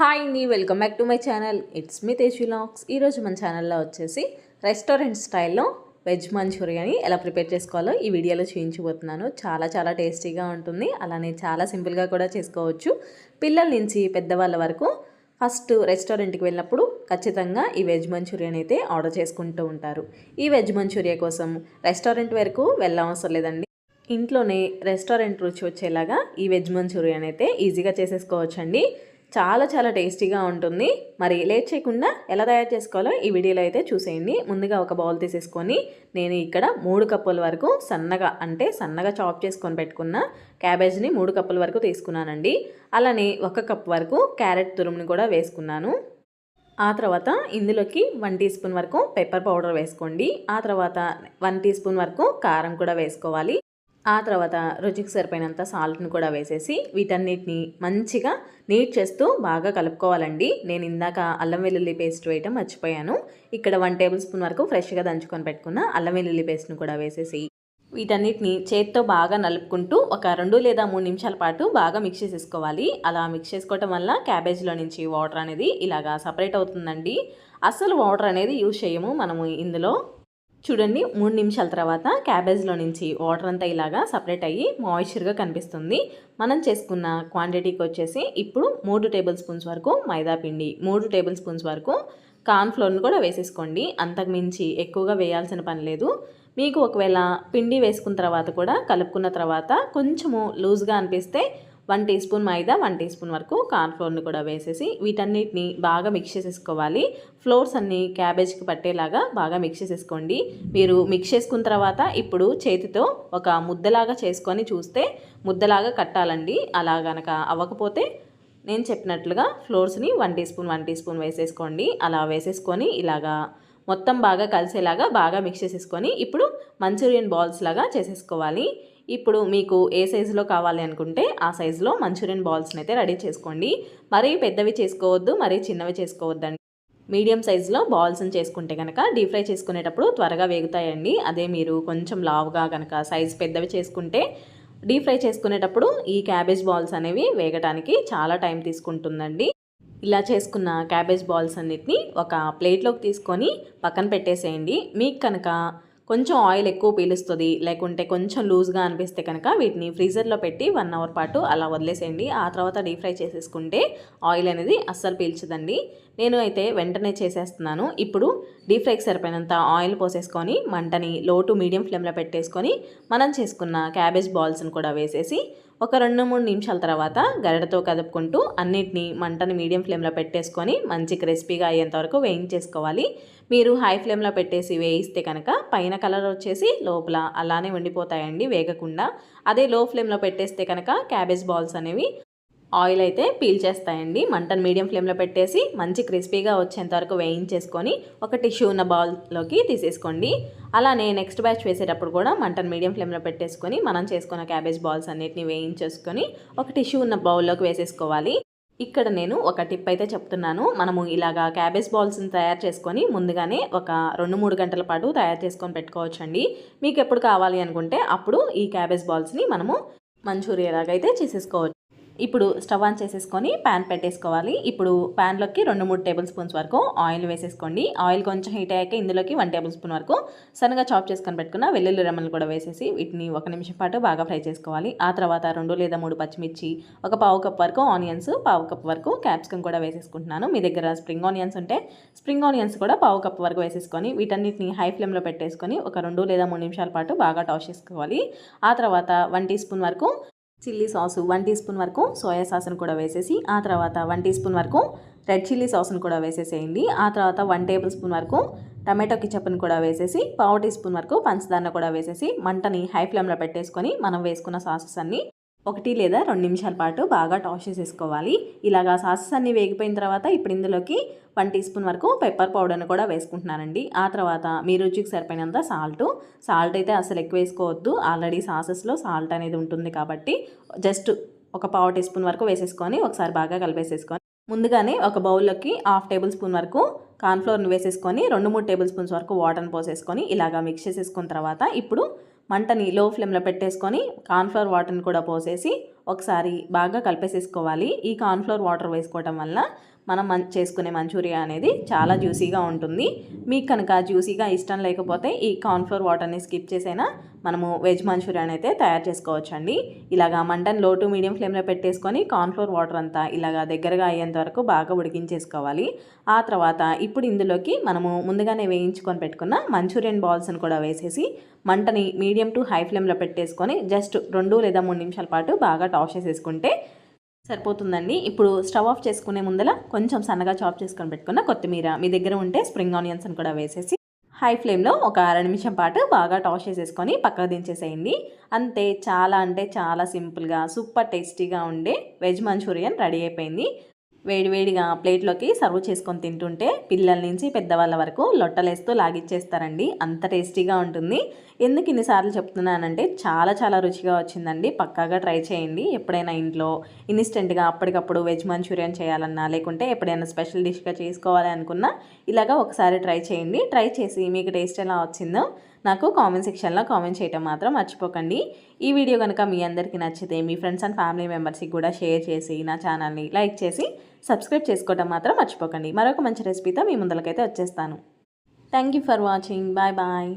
Hi అండి welcome back to my channel it's me Tej ఈరోజు మన ఛానల్లో వచ్చేసి రెస్టారెంట్ స్టైల్లో వెజ్ మంచూరియాని ఎలా ప్రిపేర్ చేసుకోవాలో ఈ వీడియోలో చూపించబోతున్నాను. చాలా చాలా టేస్టీగా ఉంటుంది. అలానే చాలా సింపుల్గా కూడా చేసుకోవచ్చు. పిల్లల నుంచి పెద్దవాళ్ళ వరకు ఫస్ట్ రెస్టారెంట్కి వెళ్ళినప్పుడు ఖచ్చితంగా ఈ వెజ్ మంచూరియన్ అయితే ఆర్డర్ చేసుకుంటూ ఉంటారు. ఈ వెజ్ మంచూరియా కోసం రెస్టారెంట్ వరకు వెళ్ళవసరం లేదండి. ఇంట్లోనే రెస్టారెంట్ రుచి వచ్చేలాగా ఈ వెజ్ మంచూరియన్ అయితే ఈజీగా చేసేసుకోవచ్చండి. చాలా చాలా టేస్టీగా ఉంటుంది. మరి లేట్ చేయకుండా ఎలా తయారు చేసుకోవాలో ఈ వీడియోలో అయితే చూసేయండి. ముందుగా ఒక బౌల్ తీసేసుకొని నేను ఇక్కడ మూడు కప్పుల వరకు సన్నగా అంటే సన్నగా చాప్ చేసుకొని పెట్టుకున్న క్యాబేజ్ని మూడు కప్పుల వరకు తీసుకున్నానండి. అలానే ఒక కప్ వరకు క్యారెట్ తురుముని కూడా వేసుకున్నాను. ఆ తర్వాత ఇందులోకి వన్ టీ స్పూన్ వరకు పెప్పర్ పౌడర్ వేసుకోండి. ఆ తర్వాత వన్ టీ స్పూన్ వరకు కారం కూడా వేసుకోవాలి. ఆ తర్వాత రుచికి సరిపోయినంత సాల్ట్ని కూడా వేసేసి వీటన్నిటిని మంచిగా నీట్ చేస్తూ బాగా కలుపుకోవాలండి. నేను ఇందాక అల్లం వెల్లుల్లి పేస్ట్ వేయటం మర్చిపోయాను. ఇక్కడ వన్ టేబుల్ స్పూన్ వరకు ఫ్రెష్గా దంచుకొని పెట్టుకున్న అల్లం వెల్లుల్లి పేస్ట్ని కూడా వేసేసి వీటన్నిటిని చేత్తో బాగా నలుపుకుంటూ ఒక రెండు లేదా మూడు నిమిషాల పాటు బాగా మిక్స్ చేసేసుకోవాలి. అలా మిక్స్ చేసుకోవటం వల్ల క్యాబేజ్లో నుంచి వాటర్ అనేది ఇలాగా సపరేట్ అవుతుందండి. అసలు వాటర్ అనేది యూజ్ చేయము మనము ఇందులో. చూడండి మూడు నిమిషాల తర్వాత క్యాబేజ్లో నుంచి వాటర్ అంతా ఇలాగా సపరేట్ అయ్యి మాయిశ్చర్గా కనిపిస్తుంది. మనం చేసుకున్న క్వాంటిటీకి వచ్చేసి ఇప్పుడు మూడు టేబుల్ స్పూన్స్ వరకు మైదా పిండి మూడు టేబుల్ స్పూన్స్ వరకు కార్న్ఫ్లోర్ని కూడా వేసేసుకోండి. అంతకు మించి ఎక్కువగా వేయాల్సిన పని లేదు. మీకు ఒకవేళ పిండి వేసుకున్న తర్వాత కూడా కలుపుకున్న తర్వాత కొంచెము లూజ్గా అనిపిస్తే one teaspoon maida one teaspoon వరకు కార్న్ఫ్లోర్ని కూడా వేసేసి వీటన్నిటిని బాగా మిక్స్ చేసేసుకోవాలి. ఫ్లోర్స్ అన్ని క్యాబేజ్కి పట్టేలాగా బాగా మిక్స్ చేసేసుకోండి. మీరు మిక్స్ చేసుకున్న తర్వాత ఇప్పుడు చేతితో ఒక ముద్దలాగా చేసుకొని చూస్తే ముద్దలాగా కట్టాలండి. అలా గనక అవ్వకపోతే నేను చెప్పినట్లుగా ఫ్లోర్స్ని one teaspoon one teaspoon వేసేసుకోండి. అలా వేసేసుకొని ఇలాగా మొత్తం బాగా కలిసేలాగా బాగా మిక్స్ చేసేసుకొని ఇప్పుడు మంచూరియన్ బాల్స్ లాగా చేసేసుకోవాలి. ఇప్పుడు మీకు ఏ సైజులో కావాలి అనుకుంటే ఆ సైజులో మంచూరియన్ బాల్స్ని అయితే రెడీ చేసుకోండి. మరీ పెద్దవి చేసుకోవద్దు మరీ చిన్నవి చేసుకోవద్దండి. మీడియం సైజులో బాల్స్ని చేసుకుంటే కనుక డీప్ ఫ్రై చేసుకునేటప్పుడు త్వరగా వేగుతాయండి. అదే మీరు కొంచెం లావుగా కనుక సైజు పెద్దవి చేసుకుంటే డీప్ ఫ్రై చేసుకునేటప్పుడు ఈ క్యాబేజ్ బాల్స్ అనేవి వేగటానికి చాలా టైం తీసుకుంటుందండి. ఇలా చేసుకున్న క్యాబేజ్ బాల్స్ అన్నిటిని ఒక ప్లేట్లోకి తీసుకొని పక్కన పెట్టేసేయండి. మీకు కనుక కొంచెం ఆయిల్ ఎక్కువ పీలుస్తుంది లేకుంటే కొంచెం లూజ్గా అనిపిస్తే కనుక వీటిని ఫ్రీజర్లో పెట్టి వన్ అవర్ పాటు అలా వదిలేసేయండి. ఆ తర్వాత డీప్ ఫ్రై చేసేసుకుంటే ఆయిల్ అనేది అస్సలు పీల్చదండి. నేను అయితే వెంటనే చేసేస్తున్నాను. ఇప్పుడు డీప్ ఫ్రైకి సరిపోయినంత ఆయిల్ పోసేసుకొని మంటని లో టు మీడియం ఫ్లేమ్లో పెట్టేసుకొని మనం చేసుకున్న క్యాబేజ్ బాల్స్ని కూడా వేసేసి ఒక రెండు మూడు నిమిషాల తర్వాత గరిటతో కదుపుకుంటూ అన్నిటినీ మంటని మీడియం ఫ్లేమ్లో పెట్టేసుకొని మంచి క్రిస్పీగా అయ్యేంత వరకు వేయించేసుకోవాలి. మీరు హై ఫ్లేమ్లో పెట్టేసి వేయిస్తే కనుక పైన కలర్ వచ్చేసి లోపల అలానే ఉండిపోతాయండి వేగకుండా. అదే లో ఫ్లేమ్లో పెట్టేస్తే కనుక క్యాబేజ్ బాల్స్ అనేవి ఆయిల్ అయితే పీల్ చేస్తాయండి. మంటను మీడియం ఫ్లేమ్లో పెట్టేసి మంచి క్రిస్పీగా వచ్చేంత వరకు వేయించేసుకొని ఒక టిష్యూ ఉన్న బౌల్లోకి తీసేసుకోండి. అలానే నెక్స్ట్ బ్యాచ్ వేసేటప్పుడు కూడా మంటను మీడియం ఫ్లేమ్లో పెట్టేసుకొని మనం చేసుకున్న క్యాబేజ్ బాల్స్ అన్నిటిని వేయించేసుకొని ఒక టిష్యూ ఉన్న బౌల్లోకి వేసేసుకోవాలి. ఇక్కడ నేను ఒక టిప్ అయితే చెప్తున్నాను. మనము ఇలాగా క్యాబేజ్ బాల్స్ని తయారు చేసుకొని ముందుగానే ఒక రెండు మూడు గంటల పాటు తయారు చేసుకొని పెట్టుకోవచ్చండి. మీకు ఎప్పుడు కావాలి అనుకుంటే అప్పుడు ఈ క్యాబేజ్ బాల్స్ని మనము మంచూరియా అయితే చేసేసుకోవచ్చు. ఇప్పుడు స్టవ్ ఆన్ చేసేసుకొని ప్యాన్ పెట్టేసుకోవాలి. ఇప్పుడు ప్యాన్లోకి రెండు మూడు టేబుల్ స్పూన్స్ వరకు ఆయిల్ వేసేసుకోండి. ఆయిల్ కొంచెం హీట్ అయ్యాక ఇందులోకి వన్ టేబుల్ స్పూన్ వరకు సన్నగా చాప్ చేసుకొని పెట్టుకున్న వెల్లుల్లి రెమ్మలు కూడా వేసేసి వీటిని ఒక నిమిషం పాటు బాగా ఫ్రై చేసుకోవాలి. ఆ తర్వాత రెండు లేదా మూడు పచ్చిమిర్చి ఒక పావు కప్ వరకు ఆనియన్స్ పావు కప్ వరకు క్యాప్సికమ్ కూడా వేసేసుకుంటున్నాను. మీ దగ్గర స్ప్రింగ్ ఆనియన్స్ ఉంటే స్ప్రింగ్ ఆనియన్స్ కూడా పావు కప్ వరకు వేసేసుకొని వీటన్నిటిని హై ఫ్లేమ్లో పెట్టేసుకొని ఒక రెండు లేదా మూడు నిమిషాల పాటు బాగా టాష్ చేసుకోవాలి. ఆ తర్వాత వన్ టీ స్పూన్ వరకు chilli sauce one teaspoon వరకు సోయా సాస్ని కూడా వేసేసి ఆ తర్వాత వన్ టీ స్పూన్ వరకు రెడ్ చిల్లీ సాస్ని కూడా వేసేసేయండి. ఆ తర్వాత వన్ టేబుల్ స్పూన్ వరకు టమాటో కిచప్ని కూడా వేసేసి పావు టీ స్పూన్ వరకు పంచదారను కూడా వేసేసి మంటని హై ఫ్లేమ్లో పెట్టేసుకొని మనం వేసుకున్న సాసెస్ అన్నీ ఒకటి లేదా రెండు నిమిషాల పాటు బాగా టాస్ చేసేసుకోవాలి. ఇలాగా సాసెస్ అన్నీ వేగిపోయిన తర్వాత ఇప్పుడు ఇందులోకి వన్ టీ స్పూన్ వరకు పెప్పర్ పౌడర్ని కూడా వేసుకుంటున్నానండి. ఆ తర్వాత మీ రుచికి సరిపోయినంత సాల్ట్. సాల్ట్ అయితే అసలు ఎక్కువ వేసుకోవద్దు. ఆల్రెడీ సాసెస్లో సాల్ట్ అనేది ఉంటుంది కాబట్టి జస్ట్ ఒక పావు టీ స్పూన్ వరకు వేసేసుకొని ఒకసారి బాగా కలిపేసేసుకొని ముందుగానే ఒక బౌల్లోకి హాఫ్ టేబుల్ స్పూన్ వరకు కార్న్ఫ్లోర్ని వేసేసుకొని రెండు మూడు టేబుల్ స్పూన్స్ వరకు వాటర్ని పోసేసుకొని ఇలాగా మిక్స్ చేసేసుకున్న తర్వాత ఇప్పుడు మంటని లో ఫ్లేమ్లో పెట్టేసుకొని కార్న్ఫ్లవర్ వాటర్ని కూడా పోసేసి ఒకసారి బాగా కలిపేసేసుకోవాలి. ఈ కార్న్ఫ్లోర్ వాటర్ వేసుకోవటం వల్ల మనం మం చేసుకునే మంచూరియా అనేది చాలా జ్యూసీగా ఉంటుంది. మీకు కనుక జ్యూసీగా ఇష్టం లేకపోతే ఈ కార్న్ఫ్లోర్ వాటర్ని స్కిప్ చేసైనా మనము వెజ్ మంచూరియాని అయితే తయారు చేసుకోవచ్చండి. ఇలాగా మంటన్లో టు మీడియం ఫ్లేమ్లో పెట్టేసుకొని కార్న్ఫ్లోర్ వాటర్ అంతా ఇలాగా దగ్గరగా అయ్యేంత వరకు బాగా ఉడికించేసుకోవాలి. ఆ తర్వాత ఇప్పుడు ఇందులోకి మనము ముందుగానే వేయించుకొని పెట్టుకున్న మంచూరియన్ బాల్స్ని కూడా వేసేసి మంటని మీడియం టు హై ఫ్లేమ్లో పెట్టేసుకొని జస్ట్ రెండు లేదా మూడు నిమిషాల పాటు బాగా టాస్ చేసేసుకుంటే సరిపోతుందండి. ఇప్పుడు స్టవ్ ఆఫ్ చేసుకునే ముందర కొంచెం సన్నగా చాప్ చేసుకొని పెట్టుకున్న కొత్తిమీర మీ దగ్గర ఉంటే స్ప్రింగ్ ఆనియన్స్ అని కూడా వేసేసి హై ఫ్లేమ్లో ఒక అర నిమిషం పాటు బాగా టాష్ చేసేసుకొని పక్కకు దించేసేయండి. అంతే చాలా అంటే చాలా సింపుల్గా సూపర్ టేస్టీగా ఉండే వెజ్ మంచూరియన్ రెడీ అయిపోయింది. వేడివేడిగా ప్లేట్లోకి సర్వ్ చేసుకొని తింటుంటే పిల్లల నుంచి పెద్దవాళ్ళ వరకు లొట్టలేస్తూ లాగిచ్చేస్తారండి. అంత టేస్టీగా ఉంటుంది. ఎందుకు ఇన్నిసార్లు చెప్తున్నానంటే చాలా చాలా రుచిగా వచ్చిందండి. పక్కాగా ట్రై చేయండి. ఎప్పుడైనా ఇంట్లో ఇన్స్టెంట్గా అప్పటికప్పుడు వెజ్ మంచూరియన్ చేయాలన్నా లేకుంటే ఎప్పుడైనా స్పెషల్ డిష్గా చేసుకోవాలి అనుకున్నా ఇలాగా ఒకసారి ట్రై చేయండి. ట్రై చేసి మీకు టేస్ట్ ఎలా వచ్చిందో నాకు కామెంట్ సెక్షన్లో కామెంట్ చేయటం మాత్రం మర్చిపోకండి. ఈ వీడియో కనుక మీ అందరికీ నచ్చితే మీ ఫ్రెండ్స్ అండ్ ఫ్యామిలీ మెంబర్స్కి కూడా షేర్ చేసి నా ఛానల్ని లైక్ చేసి సబ్స్క్రైబ్ చేసుకోవడం మాత్రం మర్చిపోకండి. మరొక మంచి రెసిపీతో మీ ముందరకైతే వచ్చేస్తాను. Thank you for watching bye bye